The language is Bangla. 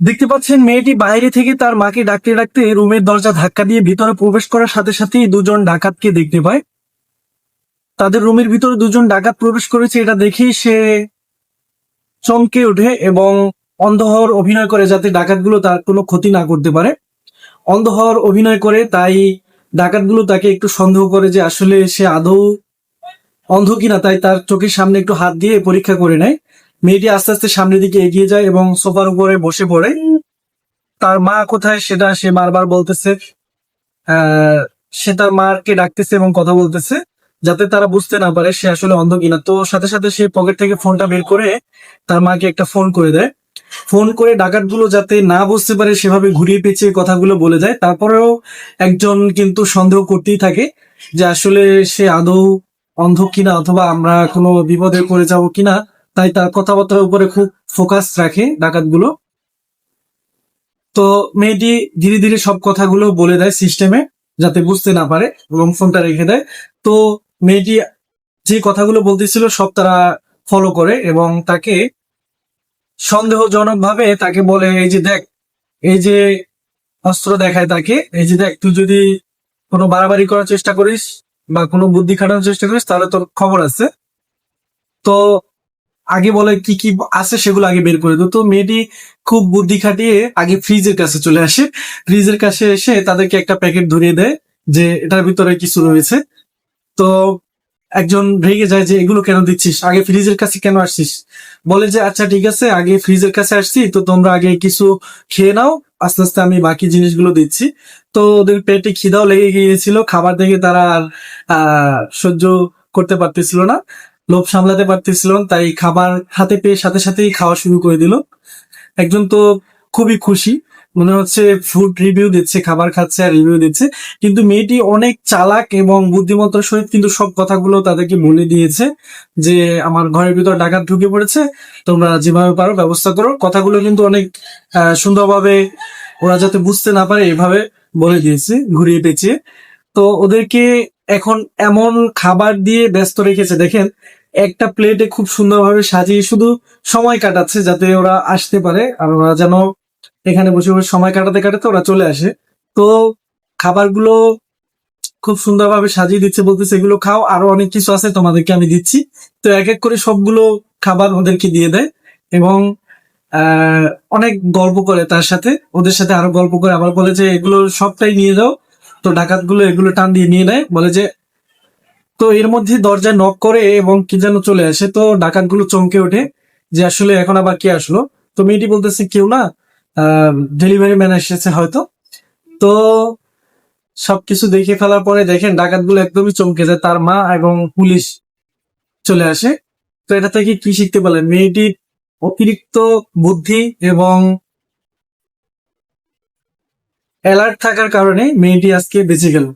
দেখতে পাচ্ছেন, মেয়েটি বাইরে থেকে তার মাকে ডাকতে ডাকতে রুমের দরজা ধাক্কা দিয়ে ভিতরে প্রবেশ করার সাথে সাথেই দুজন ডাকাতকে দেখতে পায়। তাদের রুমের ভিতরে দুজন ডাকাত প্রবেশ করেছে, এটা দেখেই সে চমকে ওঠে এবং অন্ধ হওয়ার অভিনয় করে যাতে ডাকাতগুলো তার কোনো ক্ষতি না করতে পারে। অন্ধ হওয়ার অভিনয় করে, তাই ডাকাতগুলো তাকে একটু সন্দেহ করে যে আসলে সে আদৌ অন্ধ কিনা, তাই তার চোখের সামনে একটু হাত দিয়ে পরীক্ষা করে নেয়। মেয়েটি আস্তে আস্তে সামনের দিকে এগিয়ে যায় এবং সোফার উপরে বসে পড়ে। তার মা কোথায় সেটা সে বারবার বলতেছে। সে তার মাকে ডাকতেছে এবং কথা বলতেছে, যাতে তারা বুঝতে না পারে সে আসলে অন্ধ কিনা। তো সাথে সাথে সে পকেট থেকে ফোনটা বের করে তার মাকে একটা ফোন করে দেয়। ফোন করে ডাকাতগুলো যাতে না বুঝতে পারে সেভাবে ঘুরিয়ে পেঁচিয়ে কথাগুলো বলে যায় তারপরেও একজন কিন্তু সন্দেহ করতেই থাকে যে আসলে সে আদৌ অন্ধ কিনা অথবা আমরা কোনো বিপদে পড়ে যাব কিনা। তাই তার কথাবার্তার উপরে খুব ফোকাস রাখে ডাকাতগুলো। তো মেয়েটি ধীরে ধীরে সব কথাগুলো বলে দেয় সিস্টেমে যাতে বুঝতে না পারে এবং ফোনটা রেখে দেয়। তো মেয়েটি যে কথাগুলো বলতেছিল সব তারা ফলো করে এবং তাকে সন্দেহজনক ভাবে তাকে বলে, এই যে দেখ, এই যে অস্ত্র দেখায় তাকে, এই যে দেখ, তুই যদি কোনো বাড়াবাড়ি করার চেষ্টা করিস বা কোনো বুদ্ধি খাটানোর চেষ্টা করিস, তাহলে তোর খবর আছে। তো আগে বলে কি কি আছে সেগুলো আগে বের করে দিত। তো মেয়েটি খুব বুদ্ধি খাটিয়ে আগে ফ্রিজের কাছে চলে আসে। ফ্রিজের কাছে এসে তাদেরকে একটা প্যাকেট ধরিয়ে দেয় যে এটার ভিতরে কিছু রয়েছে। তো একজন রেগে যায় যে, এগুলো কেন দিচ্ছিস? আগে ফ্রিজের কাছে কেন আসছিস? বলে যে আচ্ছা ঠিক আছে, আগে ফ্রিজের কাছে আসছি, তো তোমরা আগে কিছু খেয়ে নাও, আস্তে আস্তে আমি বাকি জিনিসগুলো দিচ্ছি। তো ওদের পেটে খিদাও লেগে গিয়েছিল, খাবার দেখে তারা আর সহ্য করতে পারতেছিল না। লোভ সামলাতে পারতেছিল, তাই খাবার হাতে পেয়ে সাথে সাথেই খাওয়া শুরু করে দিল। একজন তো খুবই খুশি, মনে হচ্ছে ফুড রিভিউ দিচ্ছে, খাবার খাচ্ছে আর রিভিউ দিচ্ছে, কিন্তু মেয়েটি অনেক চালাক এবং বুদ্ধিমত্তার সহিত কিন্তু সব কথাগুলো তাদেরকে বলে দিয়েছে যে, আমার ঘরের ভিতর ডাকাত ঢুকে পড়েছে, তোমরা যেভাবে পারো ব্যবস্থা করো। কথাগুলো কিন্তু অনেক সুন্দরভাবে ওরা যাতে বুঝতে না পারে, এভাবে বলে দিয়েছে, ঘুরিয়ে পেঁচিয়ে। তো ওদেরকে এখন এমন খাবার দিয়ে ব্যস্ত রেখেছে, দেখেন, একটা প্লেটে খুব সুন্দরভাবে সাজিয়ে শুধু সময় কাটাচ্ছে যাতে ওরা আসতে পারে আর ওরা যেন এখানে বসে বসে সময় কাটাতে কাটাতে ওরা চলে আসে। তো খাবারগুলো খুব সুন্দরভাবে সাজিয়ে দিচ্ছে বলতেছে, এগুলো খাও, আরও অনেক কিছু আছে তোমাদেরকে আমি দিচ্ছি। তো এক এক করে সবগুলো খাবার ওদেরকে দিয়ে দেয় এবং অনেক গল্প করে তার সাথে। ওদের সাথে আরও গল্প করে। আবার বলে যে, এগুলো সবটাই নিয়ে যাও তো ডাকাতগুলো এগুলো টান দিয়ে নিয়ে নেয়, বলে যে, তো এর মধ্যে দরজায় নক করে এবং কি যেন চলে আসে। তো ডাকাতগুলো চমকে ওঠে যে, আসলে এখন আবার কে আসলো? তো মেয়েটি বলতেছে, কেউ না ডেলিভারি ম্যান এসেছে হয়তো। তো সবকিছু দেখে ফেলার পরে দেখেন ডাকাতগুলো একদমই চমকে যায়, তার মা এবং পুলিশ চলে আসে। তো এটা থেকে কি শিখতে পারলেন? মেয়েটির অতিরিক্ত বুদ্ধি এবং অ্যালার্ট থাকার কারণে মেয়েটি আজকে বেঁচে গেল।